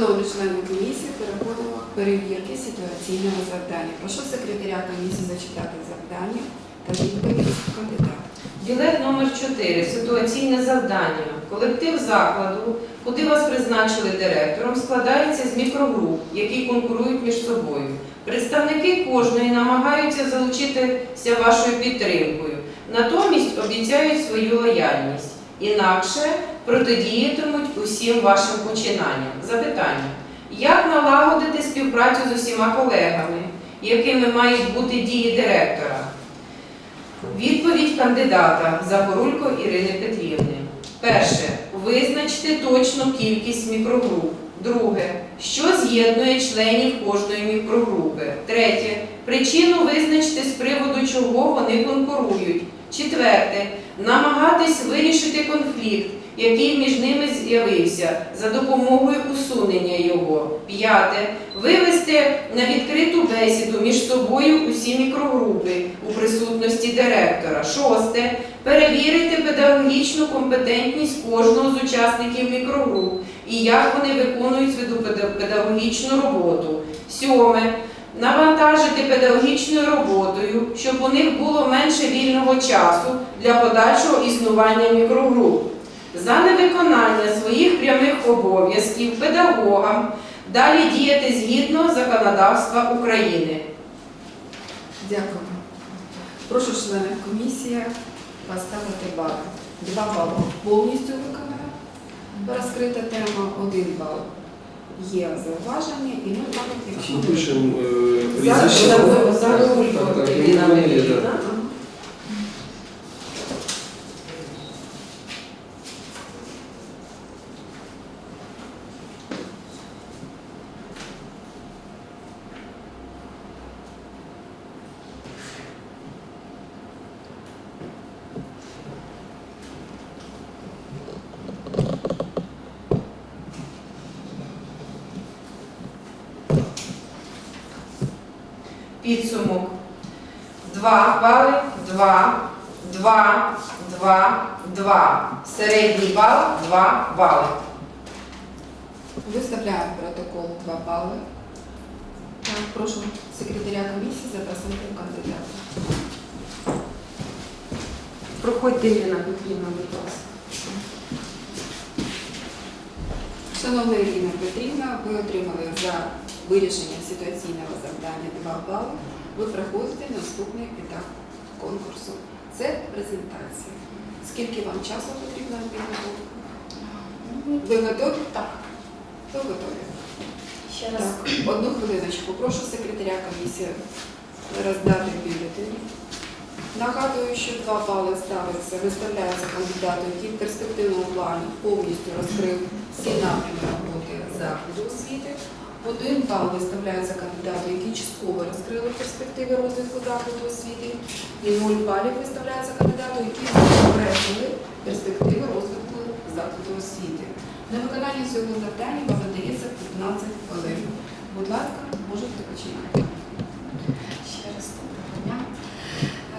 Шановні члени комісії, переходимо до перевірки ситуаційного завдання. Прошу секретаря комісії зачитати завдання та відповідь кандидата. Білет номер 4 Ситуаційне завдання. Колектив закладу, куди вас призначили директором, складається з мікрогруп, які конкурують між собою. Представники кожної намагаються залучитися вашою підтримкою, натомість обіцяють свою лояльність. Інакше протидіятимуть усім вашим починанням. Запитання. Як налагодити співпрацю з усіма колегами, якими мають бути дії директора? Відповідь кандидата Загорулько Ірини Петрівни. Перше. Визначте точну кількість мікрогруп. Друге. Що з'єднує членів кожної мікрогрупи? Третє. Причину визначте з приводу чого вони конкурують. Четверте. Намагатись вирішити конфлікт, який між ними з'явився, за допомогою усунення його. П'яте. Вивести на відкриту бесіду між собою усі мікрогрупи у присутності директора. Шосте. Перевірити педагогічну компетентність кожного з учасників мікрогруп і як вони виконують свою педагогічну роботу. Сьоме. Навантажити педагогічною роботою, щоб у них було менше вільного часу для подальшого існування мікрогруп. За невиконання своїх прямих обов'язків педагогам далі діяти згідно законодавства України. Дякую. Прошу членів комісії поставити бали. Два бали повністю виконана. Розкрита тема, один бал є зауваження і нуль так якщо Ми пишемо е, За- прізвище. за- за- Загорулько Так, так, Ірина ну, вони є, Петрівна. так. Ага. Підсумок. 2 бали, 2, 2, 2, 2. Середній бал 2 бали. Виставляємо протокол 2 бали. Прошу секретаря комісії запросити кандидата. Проходьте Ірина Петрівна, будь ласка. Шановна Ірина Петрівна, ви отримали за вирішення ситуаційного завдання 2 бали. Ви проходите наступний етап конкурсу. Це презентація. Скільки вам часу потрібно на підготовку? Ви готові? Так. Ви готові? Ще раз. Так, одну хвилиночку. Прошу секретаря комісії роздати бюлетені. Нагадую, що два бали ставиться, виставляється кандидату, який в перспективному плані повністю розкрив всі напрями роботи закладу освіти. Один бал виставляється кандидату, який частково розкрили перспективи розвитку закладу освіти. І нуль балів виставляється кандидату, який збережили перспективи розвитку закладу освіти. На виконання цього завдання вам надається 15 хвилин. Будь ласка, можете починати. Ще раз доброго дня.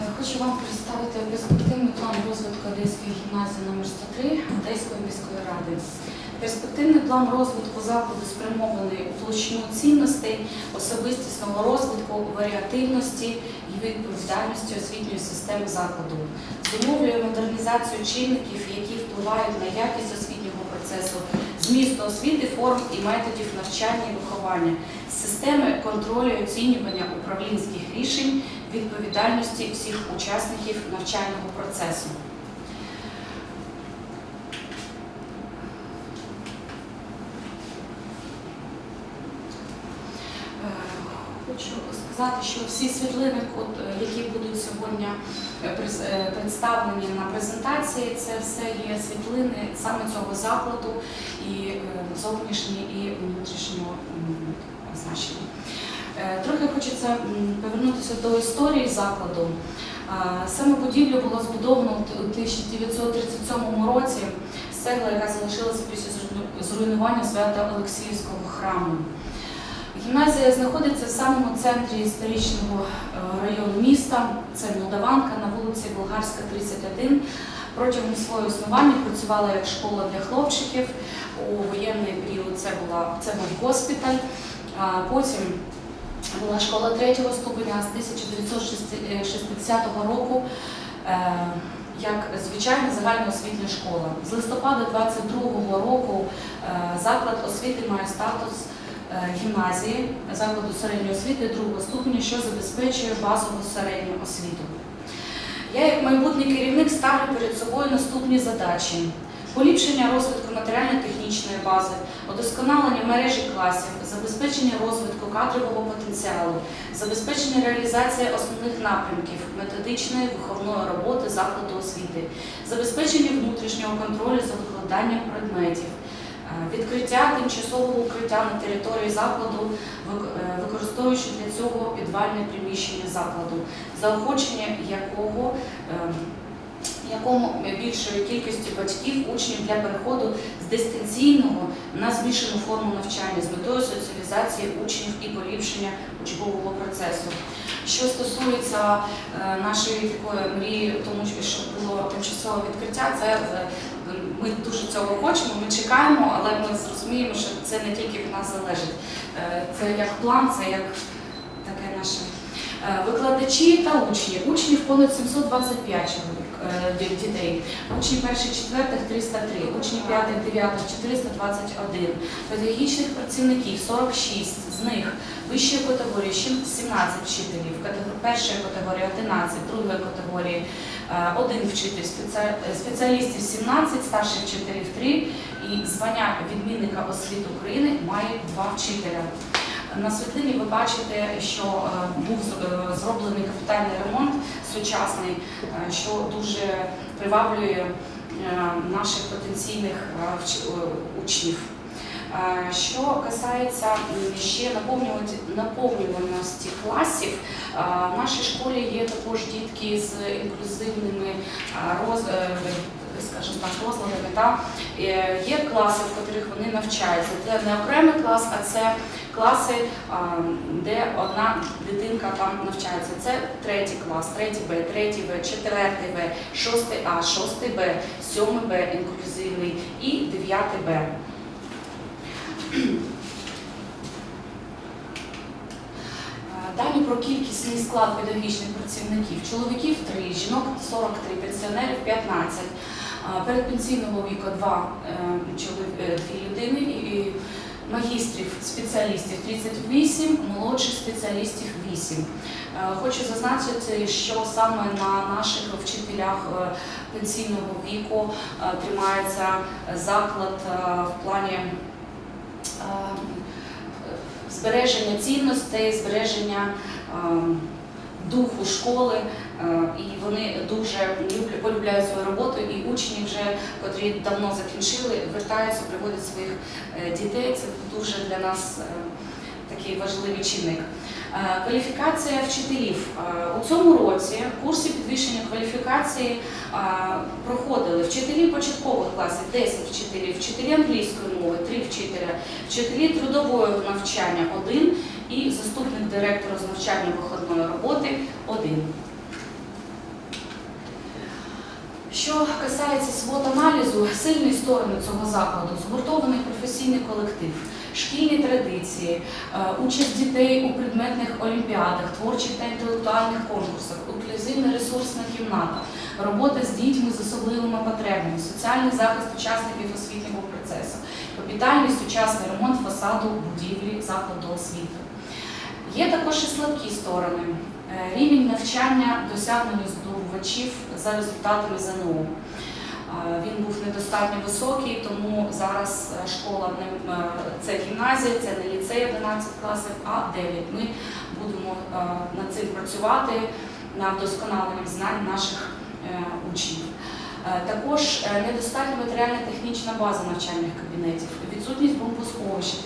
Е, Хочу вам представити перспективний план розвитку Одеської гімназії номер 103 Одеської міської ради. Перспективний план розвитку закладу спрямований у площину цінностей, особистісного розвитку, варіативності і відповідальності освітньої системи закладу. Зумовлює модернізацію чинників, які впливають на якість освітнього процесу, змісту освіти, форм і методів навчання і виховання, системи контролю і оцінювання управлінських рішень, відповідальності всіх учасників навчального процесу. Е, Хочу сказати, що всі світлини, е, які будуть сьогодні е, е, представлені на презентації, це все є світлини саме цього закладу і зовнішні і внутрішнього значення. Трохи хочеться повернутися до історії закладу. Саме будівлю було збудовано у 1937 році з цегли, яка залишилася після зруйнування свято Олексіївського храму. Гімназія знаходиться в самому центрі історичного е, району міста. Це Молдаванка на вулиці Болгарська, 31. Протягом свого існування працювала як школа для хлопчиків. У воєнний період це, була, це був госпіталь. Потім була школа третього ступеня з 1960 року. е, Як звичайна загальноосвітня школа. З листопада 22-го року е, заклад освіти має статус гімназії, закладу середньої освіти другого ступеня, що забезпечує базову середню освіту. Я, як майбутній керівник, ставлю перед собою наступні задачі: поліпшення розвитку матеріально-технічної бази, удосконалення мережі класів, забезпечення розвитку кадрового потенціалу, забезпечення реалізації основних напрямків методичної виховної роботи закладу освіти, забезпечення внутрішнього контролю за викладанням предметів. Е, Відкриття тимчасового укриття на території закладу, е, використовуючи для цього підвальне приміщення закладу, заохочення якого ем, якому більшої кількості батьків, учнів для переходу з дистанційного на змішану форму навчання з метою соціалізації учнів і поліпшення учбового процесу. Що стосується е, нашої такої мрії, тому що- було тимчасове відкриття, це ми дуже цього хочемо, ми чекаємо, але ми зрозуміємо, що це не тільки від нас залежить. Е, Це як план, це як таке наше. Е, Викладачі та учні. Учнів понад 725 чоловік е, ді- дітей. Учні перших четвертих 303, учні п'ятих, дев'ятих 421, педагогічних працівників 46, з них вищої категорії ще 17 вчителів, першої категорії 11, другої категорії один вчитель, спеціа- е, спеціалістів 17, старших вчителів 3 і звання відмінника освіти України має два вчителя. На світлині ви бачите, що е, був е, зроблений капітальний ремонт сучасний, е, що дуже приваблює е, наших потенційних е, е, учнів. Е, Що касається ще наповнюваності класів, е, в нашій школі є також дітки з інклюзивними е, роз, е, скажімо так, розладами. Та? Е, Є класи, в яких вони навчаються. Це не окремий клас, а це класи, де одна дитинка там навчається. Це третій клас, третій Б, третій В, четвертий В, шостий А, шостий Б, сьомий Б інклюзивний і дев'ятий Б. Е, Далі про кількісний склад педагогічних працівників. Чоловіків 3, жінок 43, пенсіонерів 15. Е, Передпенсійного віку 2 дві людини і магістрів, спеціалістів 38, молодших спеціалістів 8. Е, Хочу зазначити, що саме на наших вчителях е, пенсійного віку е, тримається заклад е, в плані е, збереження цінностей, збереження е, духу школи, е, і вони дуже любля- полюбляють свою роботу, і учні вже, котрі давно закінчили, вертаються, приводять своїх е, дітей. Це дуже для нас е, такий важливий чинник. Е, Кваліфікація вчителів. Е, У цьому році курси підвищення кваліфікації е, проходили вчителі початкових класів 10 вчителів, вчителі англійської мови 3 вчителя, вчителі трудового навчання 1 і заступник директора з навчання виходної роботи 1. Що касається свод-аналізу, сильні сторони цього закладу, згуртований професійний колектив, шкільні традиції, е, участь дітей у предметних олімпіадах, творчих та інтелектуальних конкурсах, інклюзивна ресурсна кімната, робота з дітьми з особливими потребами, соціальний захист учасників освітнього процесу, капітальний сучасний ремонт фасаду будівлі закладу освіти. Є також і слабкі сторони. Е, Рівень навчання досягнення здобувачів за результатами ЗНО. Він був недостатньо високий, тому зараз е, школа не- е, це гімназія, це не ліцей 11 класів, а 9. Ми будемо е, над цим працювати над вдосконаленням знань наших учнів. Також недостатня матеріально-технічна база навчальних кабінетів, відсутність бомбосховища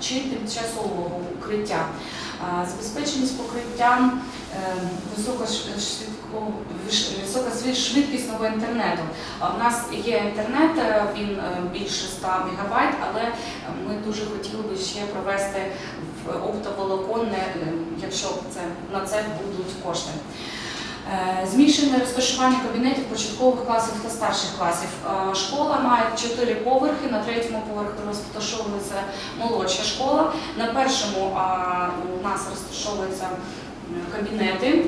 чи- тимчасового укриття. Забезпеченість покриттям е, високошвидко- виш- високошвидкісного інтернету. В нас є інтернет, е, він е, більше 100 МБ, але ми дуже хотіли би ще провести в оптоволоконне, е, якщо це на це будуть кошти. Е, Змішане розташування кабінетів початкових класів та старших класів. Е, Школа має чотири поверхи. На третьому поверху розташовується молодша школа. На першому у нас розташовуються кабінети.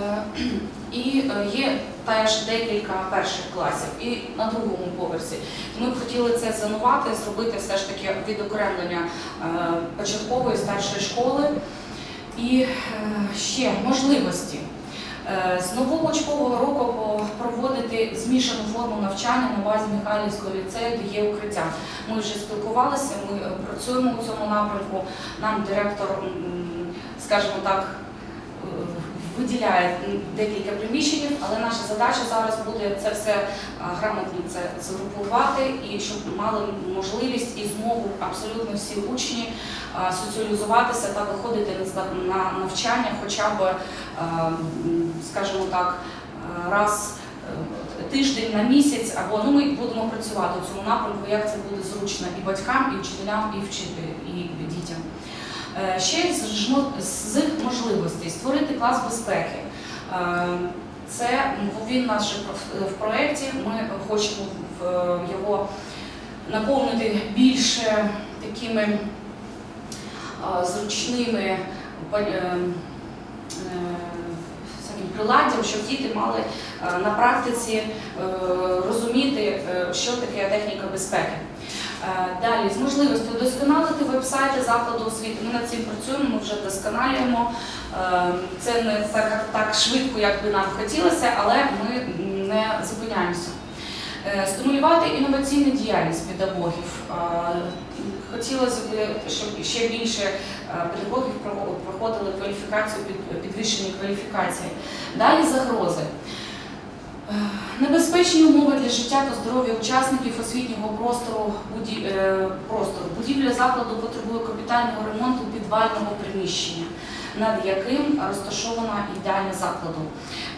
Е, І е, є теж декілька перших класів і на другому поверсі. Ми б хотіли це зонувати, зробити все ж таки відокремлення е, початкової старшої школи. І ще можливості. З нового учбового року проводити змішану форму навчання на базі Михайлівського ліцею, де є укриття. Ми вже спілкувалися, ми працюємо у цьому напрямку. Нам директор, скажімо так, виділяє декілька приміщень, але наша задача зараз буде це все грамотно це згрупувати і щоб мали можливість і змогу абсолютно всі учні соціалізуватися та виходити на навчання хоча б, скажімо так, раз е, тиждень на місяць, або ну ми будемо працювати у цьому напрямку, як це буде зручно і батькам, і вчителям, і вчителям, і Ще з можливостей створити клас безпеки. Е, Це м, він наш в проєкті. Ми хочемо е, його наповнити більше такими е, зручними е, е, приладдям, щоб діти мали е, на практиці е, розуміти, е, що таке техніка безпеки. Е, Далі з можливістю вдосконалити веб-сайти закладу освіти. Ми над цим працюємо, ми вже вдосконалюємо. Е, Це не так, так швидко, як би нам хотілося, але ми не зупиняємося. Е, Стимулювати інноваційну діяльність педагогів. Хотілося б, щоб ще більше педагогів проходили кваліфікацію, підвищення кваліфікації. Далі загрози. Е, Небезпечні умови для життя та здоров'я учасників освітнього простору, буді- е, простору. Будівля закладу потребує капітального ремонту підвального приміщення, над яким розташована їдальня закладу.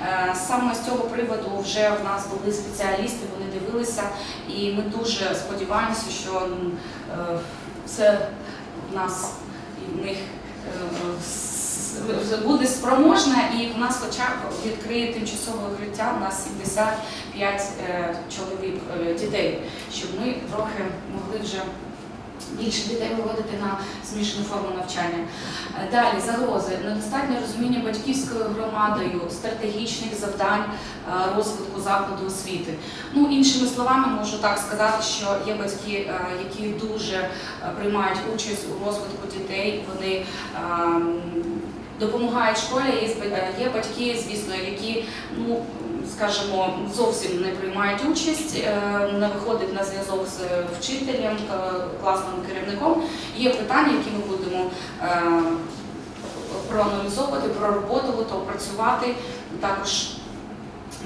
Е, Саме з цього приводу вже в нас були спеціалісти, вони дивилися, і ми дуже сподіваємося, що все в нас і в них буде спроможна, і в нас хоча б відкриє тимчасове укриття на 75 е, чоловік е, дітей, щоб ми трохи могли вже більше дітей виводити на змішану форму навчання. Е, Далі загрози, недостатнє розуміння батьківською громадою стратегічних завдань розвитку закладу освіти. Ну, іншими словами, можу так сказати, що є батьки, які дуже приймають участь у розвитку дітей. Вони ем, допомагають школі. Є, батьки, звісно, які, ну скажімо, зовсім не приймають участь, е, не виходять на зв'язок з е, вчителем, е, класним керівником. Є питання, які ми будемо проаналізовувати, пророботувати, опрацювати. Також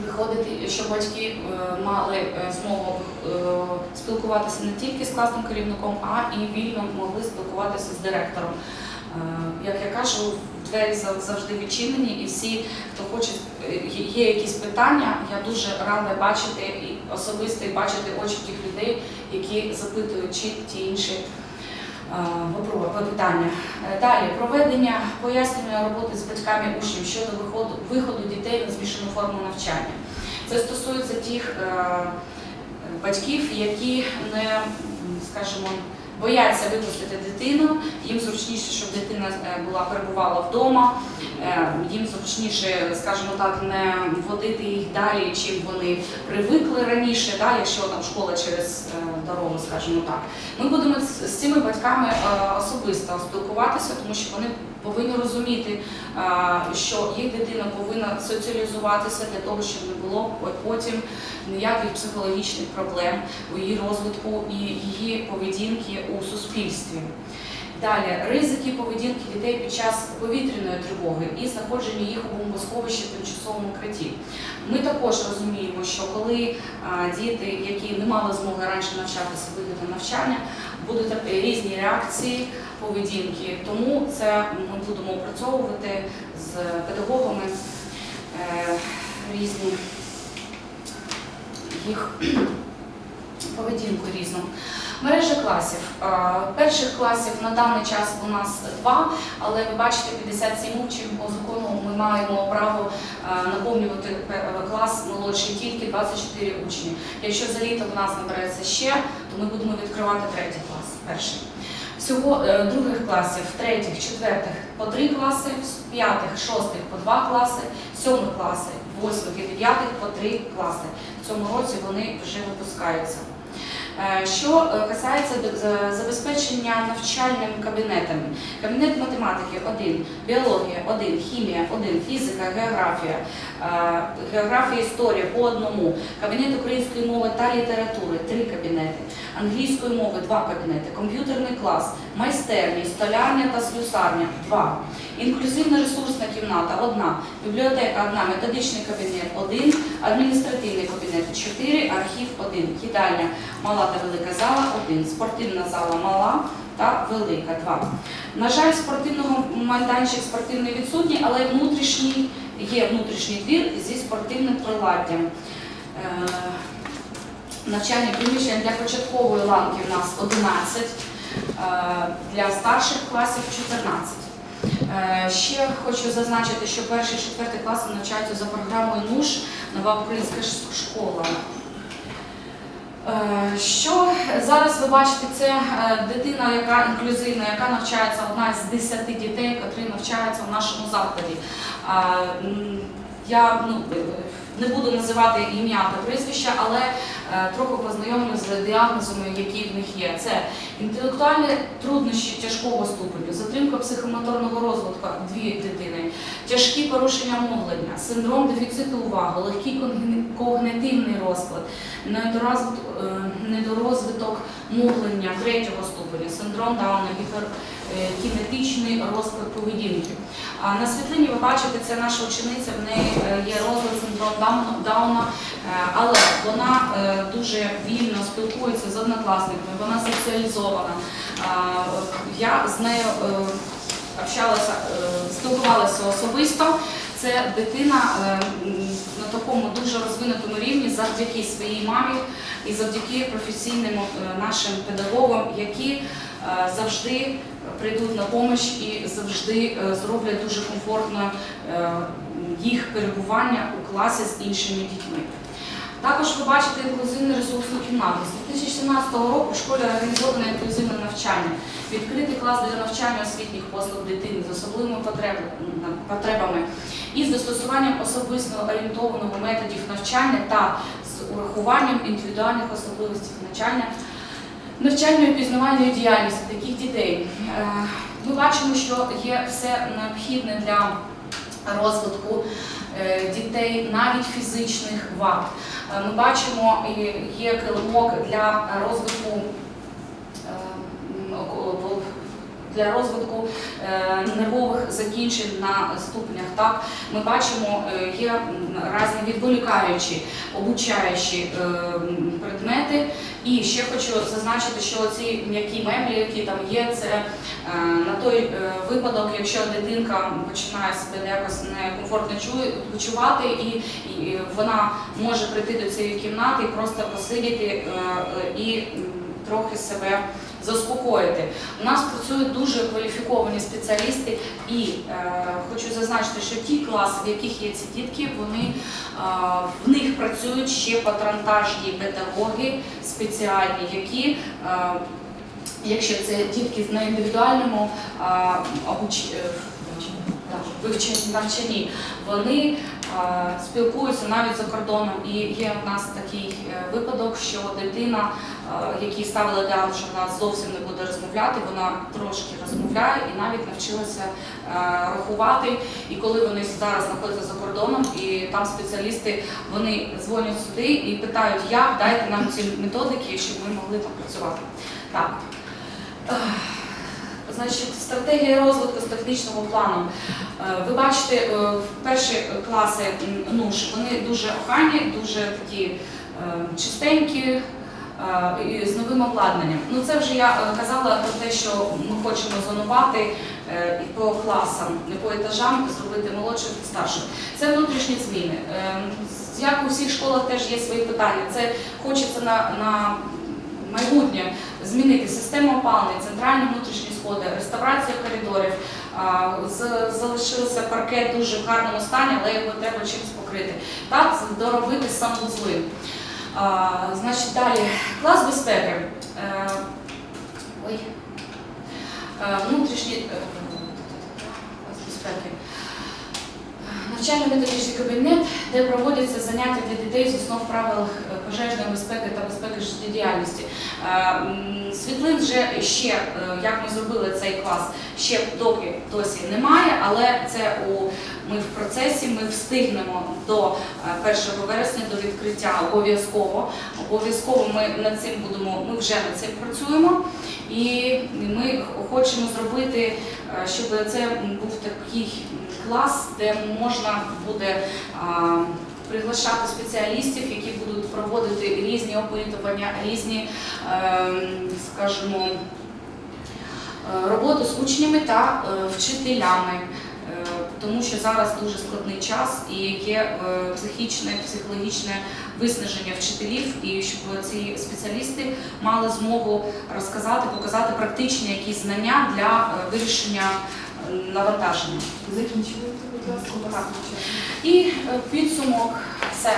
виходити, щоб батьки мали змогу спілкуватися не тільки з класним керівником, а і вільно могли спілкуватися з директором. Як я кажу, двері завжди відчинені, і всі, хто хоче, е, є- якісь питання, я дуже рада бачити і особисто і бачити очі тих людей, які запитують чи ті інші питання. Е, Далі проведення пояснювальної роботи з батьками учнів щодо виходу виходу дітей на змішану форму навчання. Це стосується тих е, батьків, які не, скажімо, бояться випустити дитину. Їм зручніше, щоб дитина е, була перебувала вдома. Е, Їм зручніше, скажімо так, не водити їх далі, чим вони привикли раніше, да, якщо там школа через е, дорогу, скажімо так. Ми будемо з цими батьками особисто спілкуватися, тому що вони повинні розуміти, що їх дитина повинна соціалізуватися для того, щоб не було потім ніяких психологічних проблем у її розвитку і її поведінки у суспільстві. Далі ризики поведінки дітей під час повітряної тривоги і знаходження їх у бомбосховищі в тимчасовому укритті. Ми також розуміємо, що коли діти, які не мали змоги раніше навчатися, вийдуть на навчання, будуть різні реакції, поведінки. Тому це ми будемо опрацьовувати з педагогами е, різні їх поведінку різну. Мережа класів. Е, Перших класів на даний час у нас два, але ви бачите, 57 учнів по закону ми маємо право е, наповнювати клас молодший тільки 24 учні. Якщо за літо в нас набереться ще, то ми будемо відкривати третій клас, перший. Всього е, других класів, третіх, четвертих по три класи, п'ятих, шостих по два класи, сьомих класи, восьмих і дев'ятих по три класи. В цьому році вони вже випускаються. Е, Що е, касається забезпечення навчальними кабінетами, кабінет математики 1, біологія 1, хімія 1, фізика, географія, географія, історія по одному, кабінет української мови та літератури 3 кабінети, англійської мови 2 кабінети, комп'ютерний клас, майстерні, столярня та слюсарня 2, інклюзивна ресурсна кімната 1, бібліотека 1, методичний кабінет 1, адміністративний кабінет 4, архів 1, їдальня мала та велика зала 1, спортивна зала мала та велика 2. На жаль, спортивного майданчик спортивний відсутній, але внутрішній є внутрішній двір зі спортивним приладдям. Навчальні приміщення для початкової ланки в нас 11, е, для старших класів 14. Е, Ще хочу зазначити, що перший і четвертий класи навчаються за програмою НУШ Нова українська школа. Е, Що зараз ви бачите, це дитина, яка інклюзивна, яка навчається одна з 10 дітей, які навчаються в нашому закладі. Я ну, не буду називати ім'я та прізвища, але трохи познайомлю з діагнозами, які в них є. Це інтелектуальні труднощі тяжкого ступеню, затримка психомоторного розвитку дві дитини, тяжкі порушення мовлення, синдром дефіциту уваги, легкий когнитивний розклад, недорозвиток, недорозвиток мовлення третього ступеня, синдром Дауна, гіперкінетичний розклад поведінки. А на світлині ви бачите, це наша учениця, в неї е, є розлад синдром Дауна- е, але вона е, дуже вільно спілкується з однокласниками, вона соціалізована. Е, Я з нею е, общалася, е, спілкувалася особисто. Це дитина е, на такому дуже розвинутому рівні завдяки своїй мамі і завдяки професійним е, нашим педагогам, які е, завжди прийдуть на допомогу і завжди е, зроблять дуже комфортно е, їх перебування у класі з іншими дітьми. Також ви бачите інклюзивну ресурсну кімнату. З 2017 року в школі організовано інклюзивне навчання, відкритий клас для навчання освітніх послуг дитини з особливими потребами і з застосуванням особисто орієнтованого методів навчання та з урахуванням індивідуальних особливостей навчання, навчальної пізнавальної діяльності таких дітей. Е, Ми бачимо, що є все необхідне для розвитку е, дітей, навіть фізичних вад. Е, Ми бачимо, є килимок для розвитку для розвитку е, нервових закінчень на ступенях. Так ми бачимо, е, є різні відволікаючі, обучаючі е, предмети. І ще хочу зазначити, що ці м'які меблі, які там є, це на той випадок, якщо дитинка починає себе якось некомфортно почувати, і, вона може прийти до цієї кімнати і просто посидіти і трохи себе заспокоїти. У нас працюють дуже кваліфіковані спеціалісти, і е, хочу зазначити, що ті класи, в яких є ці дітки, вони е, в них працюють ще патронтажні педагоги спеціальні, які е, Якщо це дітки на індивідуальному а, обуч... е, навчанні, вони спілкуються навіть за кордоном. І є в нас такий е, випадок, що дитина, а, якій ставили діагноз, що вона зовсім не буде розмовляти, вона трошки розмовляє і навіть навчилася е, рахувати. І коли вони зараз знаходяться за кордоном, і там спеціалісти вони дзвонять сюди і питають, як дайте нам ці методики, щоб ми могли там працювати. Так. Значить, стратегія розвитку з технічного плану. Е, Ви бачите, е, перші класи НУШ, вони дуже охайні, дуже такі е, чистенькі, і з новим обладнанням. Ну це вже я казала про те, що ми хочемо зонувати по класам, по етажам, зробити молодших і старших. Це внутрішні зміни. Як у всіх школах теж є свої питання. Це хочеться на, на майбутнє змінити систему опалення, центральні внутрішні сходи, реставрація коридорів. Залишився паркет дуже в гарному стані, але його треба чимось покрити. Так, доробити санвузли. Значить, далі клас безпеки. Е, Ой. Е, Внутрішні е, клас безпеки. Навчально-методичний кабінет, де проводяться заняття для дітей з основ правил е, пожежної безпеки та безпеки життєдіяльності. Е, Світлин вже ще, е, як ми зробили цей клас, ще доки досі немає, але це у ми в процесі, ми встигнемо до е, 1 вересня до відкриття обов'язково. Обов'язково ми над цим будемо, ми вже над цим працюємо, і ми хочемо зробити, щоб це був такий клас, де можна буде приглашати спеціалістів, які будуть проводити різні опитування, різні, ем, скажімо, е, роботу з учнями та е, вчителями. Е, Тому що зараз дуже складний час і є е, психічне, психологічне виснаження вчителів, і щоб ці спеціалісти мали змогу розказати, показати практичні якісь знання для е, вирішення е, навантаження. Закінчуйте, будь ласка. І е, підсумок це.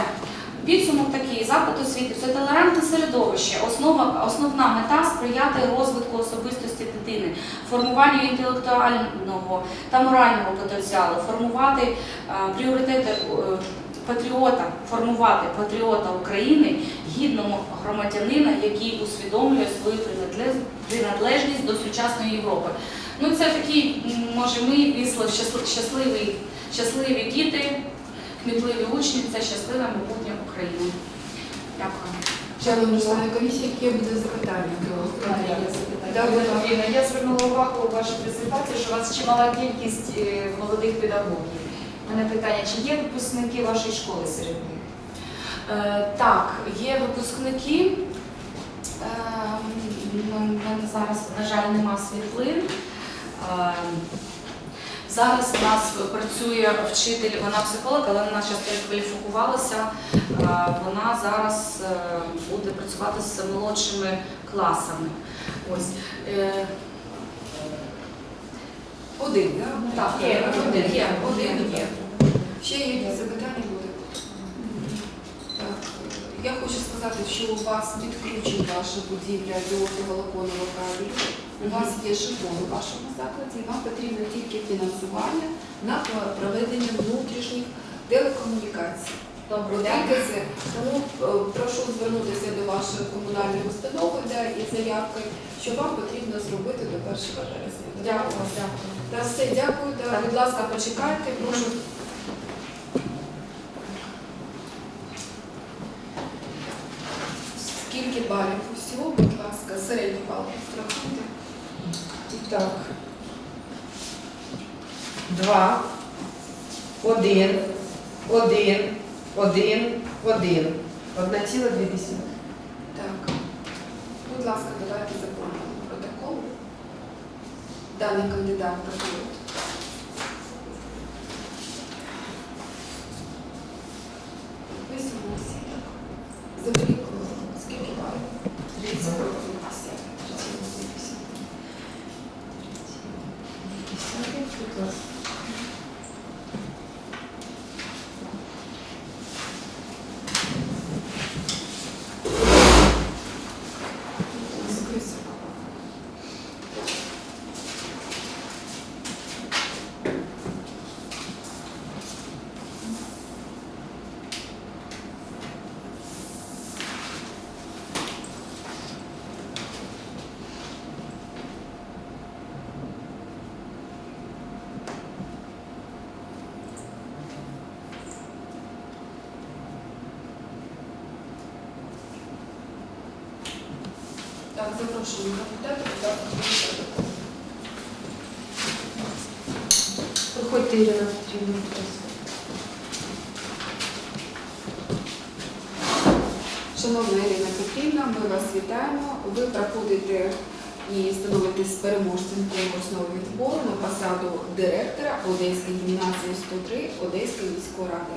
Підсумок такий, заклад освіти це толерантне середовище, основа, основна мета сприяти розвитку особистості дитини, формуванню інтелектуального та морального потенціалу, формувати е, пріоритети е, патріота, формувати патріота України, гідного громадянина, який усвідомлює свою приналежність до сучасної Європи. Ну це такий, м, може, ми вісло щасливі, щасливі діти, кмітливі учні, це щасливе майбутнє України. Дякую. Шановні члени комісії, які буде запитання до будь я звернула увагу у вашій презентації, що у вас чимала кількість е, молодих педагогів. У мене питання, чи є випускники вашої школи серед них? Е, так, є випускники. Е, мене зараз, на жаль, нема світлин. Е, Зараз у нас працює вчитель, вона психолог, але вона зараз перекваліфікувалася. Е, Вона зараз е, буде працювати з молодшими класами. Ось. Е, Один, да? Так, Є, є, один є. один є. є. Ще які запитання я хочу сказати, що у вас відключена ваша будівля до волоконного кабелю. У вас є житло у вашому закладі, і вам потрібно тільки фінансування на проведення внутрішніх телекомунікацій. Тому е, прошу звернутися до вашої комунальної установи да, із заявкою, що вам потрібно зробити до 1 вересня. Дякую, дякую. Та все, дякую. Будь ласка, почекайте, прошу. Скільки балів усього, будь ласка, середній бал розрахуйте. Так. Два, один, один, один, один. Одна ціла дві десятих. Так. Будь ласка, давайте заповнимо протокол. Даний кандидат проходить. Всі. Заберіть, скільки балів? 30. 30. Будь ласка. Записуємо. Так, запрошуємо кандидата, будь ласка, присядьте. Проходьте, Ірина Петрівна, будь ласка. Шановна Ірина Петрівна, ми вас вітаємо. Ви проходите і становитесь переможцем конкурсного відбору на посаду директора Одеської гімназії 103 Одеської міської ради.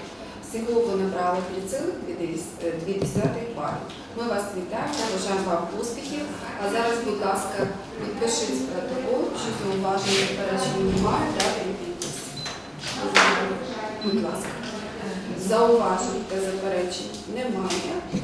Всього ви набрали 3,2 пари. Ми вас вітаємо, бажаємо вам успіхів. А зараз, будь ласка, підпишіть протокол, що зауваження заперечень немає, дати підпис. Будь ласка. Зауважень та заперечень немає.